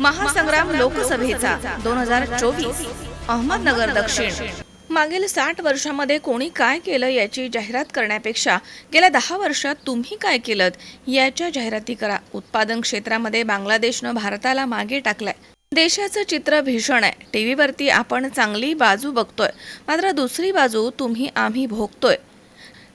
महासंग्राम लोकसभेचा दोन हजार चोवीस अहमदनगर दक्षिण. मागील साठ वर्षामध्ये कोणी काय केलं याची जाहिरात करण्यापेक्षा गेल्या दहा वर्षात तुम्ही काय केलं याच्या जाहिराती करा. उत्पादन क्षेत्रामध्ये बांगलादेशनं भारताला मागे टाकलंय. देशाचं चित्र भीषण आहे. टीव्हीवरती आपण चांगली बाजू बघतोय. मात्र दुसरी बाजू तुम्ही आम्ही भोगतोय.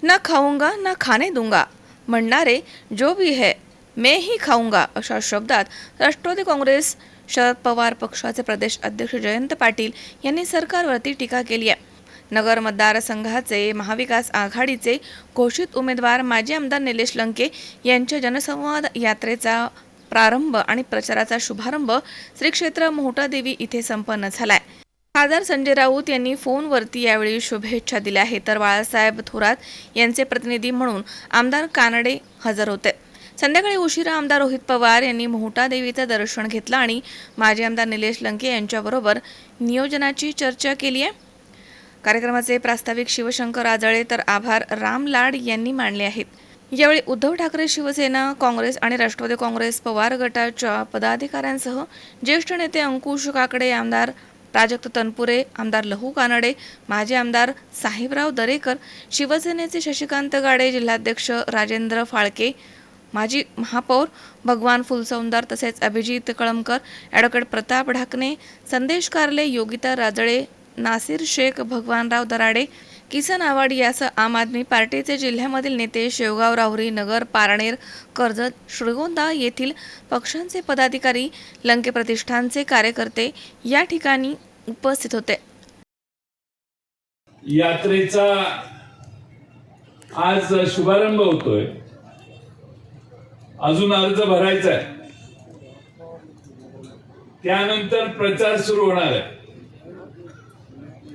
ना खाऊंगा ना खाने दूंगा म्हणणारे जो भी है मैं ही खाऊंगा अशा शब्दात राष्ट्रवादी काँग्रेस शरद पवार पक्षाचे प्रदेश अध्यक्ष जयंत पाटील यांनी सरकारवरती टीका केली आहे. नगर मतदारसंघाचे महाविकास आघाडीचे घोषित उमेदवार माजी आमदार निलेश लंके यांच्या जनसंवाद यात्रेचा प्रारंभ आणि प्रचाराचा शुभारंभ श्री क्षेत्र मोहटादेवी इथे संपन्न झालाय. खासदार संजय राऊत यांनी फोनवरती यावेळी शुभेच्छा दिल्या आहेत तर बाळासाहेब थोरात यांचे प्रतिनिधी म्हणून आमदार कानडे हजर होते. संध्याकाळी उशिरा आमदार रोहित पवार यांनी मोहटा देवीचं दर्शन घेतलं आणि माजी आमदार निलेश लंके यांच्याबरोबर नियोजनाची चर्चा केली आहे. कार्यक्रमाचे प्रास्ताविक शिवशंकर आजळे तर आभार राम लाड यांनी मांडले आहेत. यावेळी उद्धव ठाकरे शिवसेना काँग्रेस आणि राष्ट्रवादी काँग्रेस पवार गटाच्या पदाधिकाऱ्यांसह ज्येष्ठ नेते अंकुश काकडे आमदार प्राजक्त तनपुरे आमदार लहू कानडे माजी आमदार साहेबराव दरेकर शिवसेनेचे शशिकांत गाडे जिल्हाध्यक्ष राजेंद्र फाळके माजी महापौर भगवान फुलसौंदर तसेच अभिजित कळमकर ॲडव्होकेट प्रताप ढाकणे संदेश कारले योगिता राजळे नासिर शेख भगवानराव दराडे किसन आवाड यासह आम आदमी पार्टीचे जिल्ह्यामधील नेते शेवगाव राहुरी नगर पारनेर कर्जत श्रीगोंदा येथील पक्षांचे पदाधिकारी लंके प्रतिष्ठानचे कार्यकर्ते या ठिकाणी उपस्थित होते. यात्रेचा आज शुभारंभ होतोय. अजून अर्ज भरायचा आहे. त्यानंतर प्रचार सुरू होणार आहे.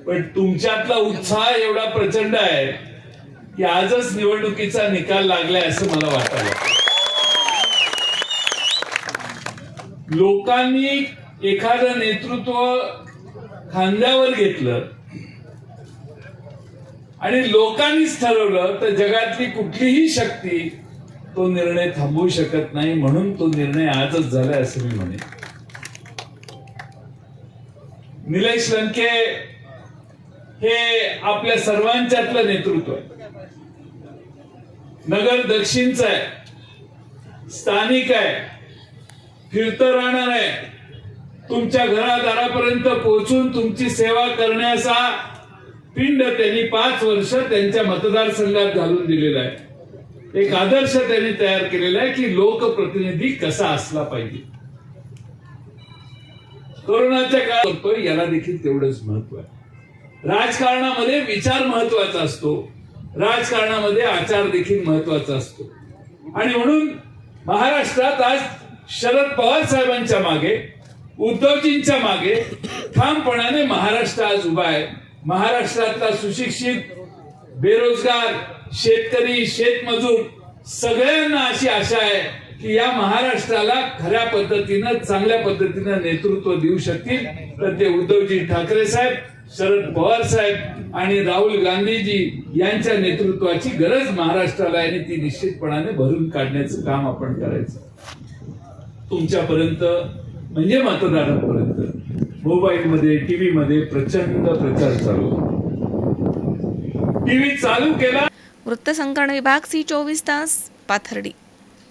पण तुमच्यातला उत्साह एवढा प्रचंड आहे की आजच निवडणुकीचा निकाल लागलाय असं मला वाटायला लोकांनी एखादं नेतृत्व खांद्यावर घेतलं आणि लोकांनीच ठरवलं तर जगातली कुठलीही शक्ती तो निर्णय थांबवू शकत नाही म्हणून तो निर्णय आजच झालाय असं मी म्हणेन. निलेश लंके हे आपल्या सर्वांच्यातलं नेतृत्व आहे. नगर दक्षिणच आहे. स्थानिक आहे. फिरतं राहणार आहे. तुमच्या घरादारापर्यंत पोहोचून तुमची सेवा करण्याचा पिंड त्यांनी पाच वर्ष त्यांच्या मतदारसंघात घालून दिलेला आहे. एक आदर्श त्यांनी तयार केलेला आहे की लोकप्रतिनिधी कसा असला पाहिजे. कोरोनाच्या काळात करतोय याला देखील तेवढंच महत्त्व आहे. राजकारणामध्ये विचार महत्त्वाचा असतो. राजकारणामध्ये आचार देखील महत्त्वाचा असतो. आणि म्हणून महाराष्ट्रात आज शरद पवार साहेबांच्या मागे उद्धवजींच्या मागे ठामपणाने महाराष्ट्र आज उभा आहे. महाराष्ट्रातला सुशिक्षित बेरोजगार शेतकरी शेतमजूर सगळ्यांना अशी आशा आहे की या महाराष्ट्राला खऱ्या पद्धतीनं चांगल्या पद्धतीनं नेतृत्व देऊ शकतील. तर ते उद्धवजी ठाकरे साहेब शरद पवार साहेब आणि राहुल गांधीजी यांच्या नेतृत्वाची गरज महाराष्ट्राला आहे आणि ती निश्चितपणाने भरून काढण्याचं काम आपण करायचं. तुमच्यापर्यंत म्हणजे मतदारांपर्यंत. मोबाईलमध्ये टीव्ही मध्ये प्रचंड प्रचार चालू. टीव्ही चालू केला. वृत्तसंकलन विभाग सी चोवीस तास पाथर्डी.